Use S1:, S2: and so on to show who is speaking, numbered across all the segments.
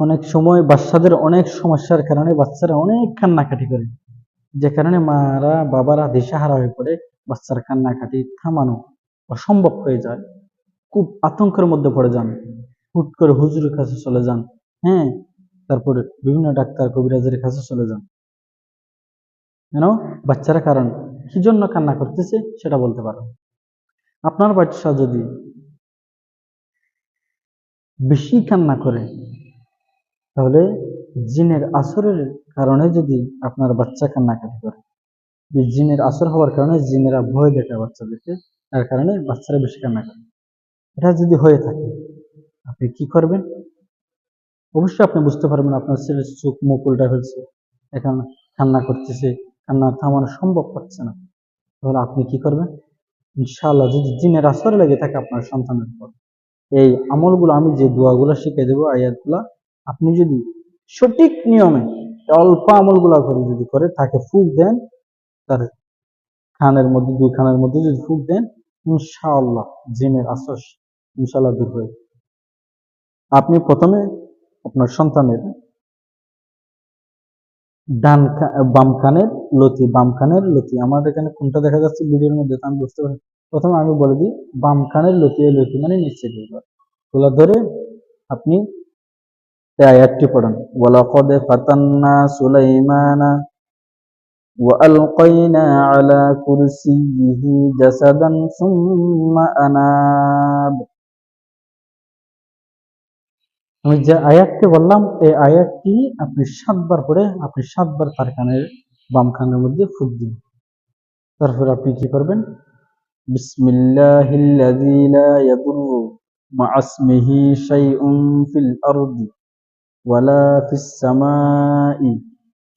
S1: অনেক সময় বাচ্চাদের অনেক সমস্যার কারণে বাচ্চারা অনেক কান্নাকাটি করে। যে কারণে মারা, বাবারা দিশাহারা হয়ে পড়ে, বাচ্চার কান্নাকাটি থামানো অসম্ভব হয়ে যায়। খুব আতঙ্কের মধ্যে পড়ে যান। হুট করে হুজুরের কাছে চলে যান। হ্যাঁ তারপরে বিভিন্ন ডাক্তার কবিরাজের কাছে চলে যান। কেন? বাচ্চারা কারণ কি জন্য কান্না করতেছে সেটা বলতে পারো। আপনার বাচ্চা যদি বেশি কান্না করে জিনের আসরের কারণে যদি আপনার বাচ্চা কান্নাকাটি করে জিনের আসর হওয়ার কারণে জিনেরা ভয় দেখায় বাচ্চাদেরকে, তার কারণে বাচ্চারা বেশি কান্না করে। এটা যদি হয়ে থাকে, আপনি কি করবেন? অবশ্যই আপনি বুঝতে পারবেন আপনার ছেলের চোখ মুখ উল্টা ফেলছে এখন কান্না করতেছে, কান্না থামানো সম্ভব হচ্ছে না। তাহলে আপনি কি করবেন? ইনশাআল্লাহ যদি জিনের আসরে লেগে থাকে আপনার সন্তানের পর এই আমলগুলো আমি যে দোয়াগুলো শিখে দেবো, আয়াতগুলা আপনি যদি সঠিক নিয়মে অল্প আমলগুলা করে যদি করে, তাকে ফুক দেন, তার খানের মধ্যে, দুই খানের মধ্যে যদি ফুক দেন, ইনশাআল্লাহ জিনের আসর ইনশাআল্লাহ দূর হয়ে আপনি প্রথমে আপনার সন্তানের ডান বাম কানের লতি, বাম কানের লতি, আমার এখানে কোনটা দেখা যাচ্ছে ভিডিওর মধ্যে আমি বুঝতে পারি প্রথমে আমি বলে দিই, বাম কানের লতি, এই লতি মানে নিচে দিবার তোলা ধরে আপনি আয়াতটি পড়েন ওয়ালাকাদ ফাতান্না সুলাইমানা وألقينا على كرسيه جسدا ثم أناب আমি যে আয়াতটি বললাম এই আয়াতটি আপনি সাতবার পরে আপনি সাতবার তার কানের বাম কানের মধ্যে ফুক দিন তারপর আপনি কি করবেন বিসমিল্লাহিল্লাযী লা ইয়াদুররু মা ইসমিহি শাইউন ফিল আরদি ফিস সামাই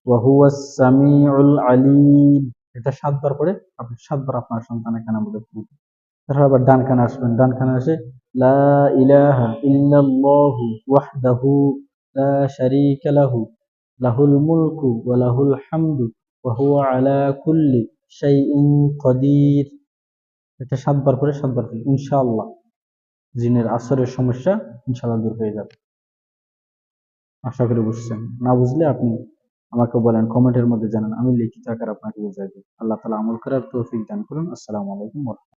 S1: ওয়া হুয়াস সামিউল আলীম এটা সাতবার পরে আপনি সাতবার আপনার সন্তানের কানের মধ্যে ফুক তারপর আবার ডান কানে আসবেন, ডান কানে আসে ইলাহা ইল্লাল্লাহু ওয়াহদাহু লা শারীকা লাহু, লাহুল মুলকু ওয়া লাহুল হামদু ওয়া হুয়া আলা কুল্লি শাইইন কাদির এটা সাতবার করে সাতবার ইনশাআল্লাহ। জিনের আসরের সমস্যা ইনশাআল্লাহ দূর হয়ে যাবে। আশা করে বুঝছেন। না বুঝলে আপনি আমাকে বলেন কমেন্টের মধ্যে জানান, আমি লিখিত আকার আপনাকে বুঝাই দিই আল্লাহ তালা আমল করার তৌফিক দান করুন। আসসালামু আলাইকুম